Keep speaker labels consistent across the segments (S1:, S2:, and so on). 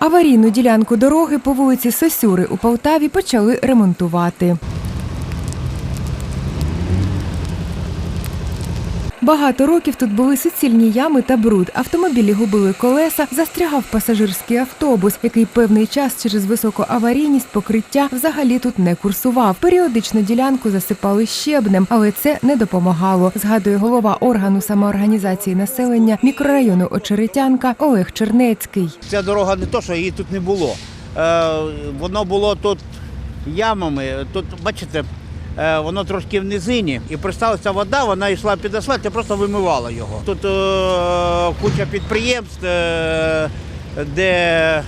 S1: Аварійну ділянку дороги по вулиці Сосюри у Полтаві почали ремонтувати. Багато років тут були суцільні ями та бруд. Автомобілі губили колеса, застрягав пасажирський автобус, який певний час через високу аварійність покриття взагалі тут не курсував. Періодично ділянку засипали щебнем, але це не допомагало. Згадує голова органу самоорганізації населення мікрорайону Очеретянка Олег Чернецький.
S2: Ця дорога не то, що її тут не було. Е, воно було тут ямами. Тут, бачите, воно трошки в низині. І присталася вода, вона йшла під асфальт і просто вимивала його. Тут е, куча підприємств, е, де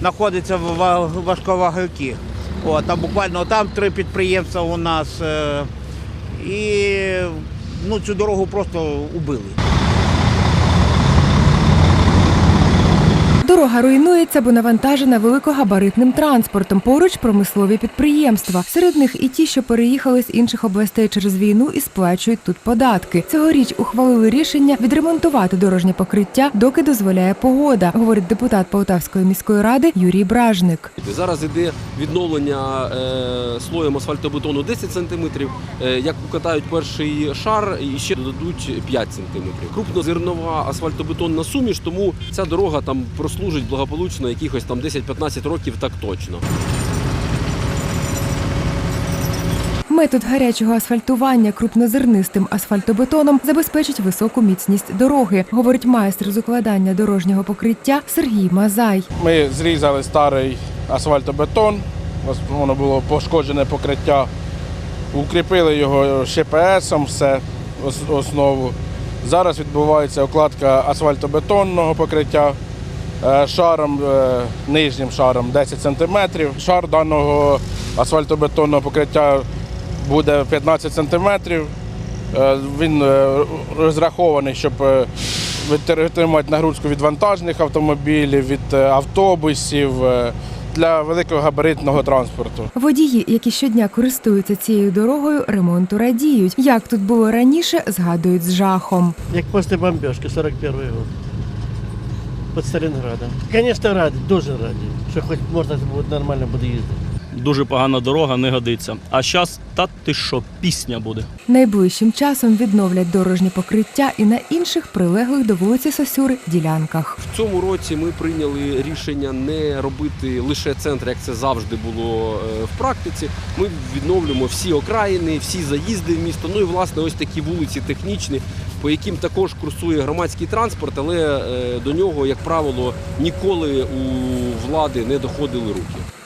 S2: знаходяться ва- важковаговики. Там буквально там три підприємства у нас. Е, і ну, цю дорогу просто убили.
S1: Дорога руйнується, бо навантажена великогабаритним транспортом. Поруч промислові підприємства. Серед них і ті, що переїхали з інших областей через війну і сплачують тут податки. Цьогоріч ухвалили рішення відремонтувати дорожнє покриття, доки дозволяє погода, говорить депутат Полтавської міської ради Юрій Бражник.
S3: Зараз іде відновлення е, слоєм асфальтобетону 10 см. Е, як укатають перший шар, і ще додадуть 5 см. Крупнозернова асфальтобетонна суміш, тому ця дорога там прослужить благополучно якихось там 10-15 років так точно.
S1: Метод гарячого асфальтування крупнозернистим асфальтобетоном забезпечить високу міцність дороги, говорить майстер з укладання дорожнього покриття Сергій Мазай.
S4: Ми зрізали старий асфальтобетон, воно було пошкоджене покриття, укріпили його ШПСом, все основу. Зараз відбувається укладка асфальтобетонного покриття шаром, е, нижнім шаром 10 см. Шар даного асфальтобетонного покриття буде 15 см. Е, Він е, розрахований, щоб е, витримати нагрузку від вантажних автомобілів, від е, автобусів е, для великогабаритного транспорту.
S1: Водії, які щодня користуються цією дорогою, ремонту радіють. Як тут було раніше, згадують з жахом.
S5: Як після бомбежки, 41 год. Під Сталінградом. Звісно, раді, дуже раді, що хоч можна нормально буде їздити.
S6: Дуже погана дорога, не годиться. А зараз, та ти що, пісня буде.
S1: Найближчим часом відновлять дорожнє покриття і на інших прилеглих до вулиці Сосюри ділянках.
S3: В цьому році ми прийняли рішення не робити лише центр, як це завжди було е, в практиці. Ми відновлюємо всі окраїни, всі заїзди в місто. Ну і власне ось такі вулиці технічні, по яким також курсує громадський транспорт, але е, до нього, як правило, ніколи у влади не доходили руки.